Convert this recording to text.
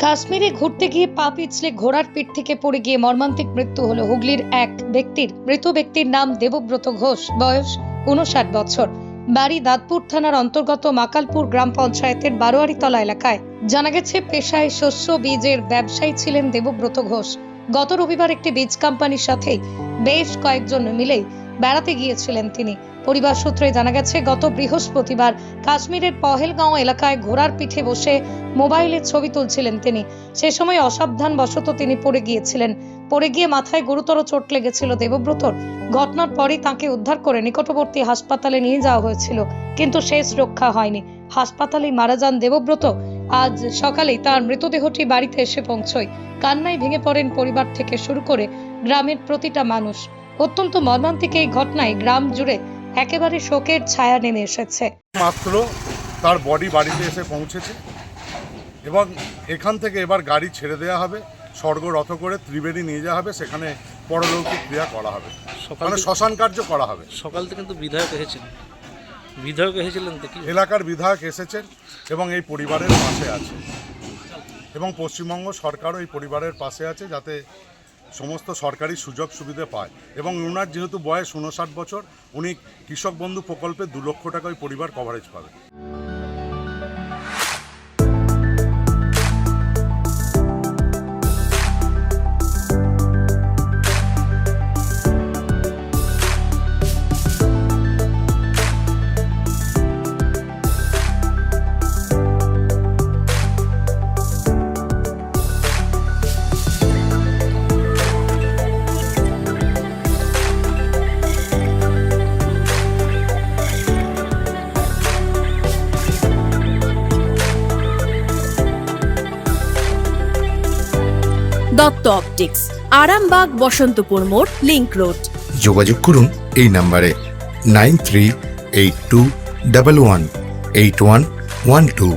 কাশ্মীরে ঘুরতে গিয়ে পা পিছলে ঘোড়ার পিঠ থেকে পড়ে গিয়ে মর্মান্তিক মৃত্যু হলো হুগলির এক ব্যক্তির। মৃত ব্যক্তির নাম দেবব্রত ঘোষ। বয়স উনষাট বছর। বাড়ি দাঁতপুর থানার অন্তর্গত মাকালপুর গ্রাম পঞ্চায়েতের বারোয়ারিতলা এলাকায়। জানা গেছে, পেশায় শস্য বীজের ব্যবসায়ী ছিলেন দেবব্রত ঘোষ। গত রবিবার একটি বীজ কোম্পানির সাথে বেশ কয়েকজন মিলেই বেড়াতে গিয়েছিলেন তিনি। পরিবার সূত্রে জানা গেছে, গত বৃহস্পতিবার কাশ্মীরের পহেলগাঁও এলাকায় ঘোড়ার পিঠে বসে মোবাইলে ছবি তুলছিলেন তিনি। সে সময় অসাবধান বশত তিনি পড়ে গিয়েছিলেন। পড়ে গিয়ে মাথায় গুরুতর চোট লেগেছিল দেবব্রতর। ঘটনার পরই তাকে উদ্ধার করে নিকটবর্তী হাসপাতালে নিয়ে যাওয়া হয়েছিল, কিন্তু শেষ রক্ষা হয়নি। হাসপাতালেই মারা যান দেবব্রত। আজ সকালেই তার মৃতদেহটি বাড়িতে এসে পৌঁছয়। কান্নায় ভেঙে পড়েন পরিবার থেকে শুরু করে গ্রামের প্রতিটা মানুষ। অত্যন্ত মর্মান্তিক এই ঘটনায় গ্রাম জুড়ে একেবারে শোকের ছায়া নেমে এসেছে। মাত্র তার বডি বাড়িতে এসে পৌঁছেছে এবং এখান থেকে এবার গাড়ি ছেড়ে দেওয়া হবে স্বর্গ রথ করে ত্রিবেণী নিয়ে যাওয়া হবে সেখানে পরলৌকিক ক্রিয়া করা হবে। সকাল মানে শ্মশান কার্য করা হবে। সকাল থেকে কিন্তু বিধায়ক এসেছিলেন বিধায়ক এসেছিলেন দেখি এলাকার বিধায়ক এসেছেন এবং এই পরিবারের পাশে আছে। এবং পশ্চিমবঙ্গ সরকারও এই পরিবারের পাশে আছে যাতে সমস্ত সরকারি সুযোগ সুবিধা পায় এবং ওনার যেহেতু বয়স উনষাট বছর, উনি কৃষক বন্ধু প্রকল্পে দু লক্ষ টাকা ওই পরিবার কভারেজ পাবে। দত্ত অপটিক্স, আরামবাগ বসন্তপুর মোড়, লিংক রোড। যোগাযোগ করুন এই নাম্বারে nine three eight two double one eight one one two.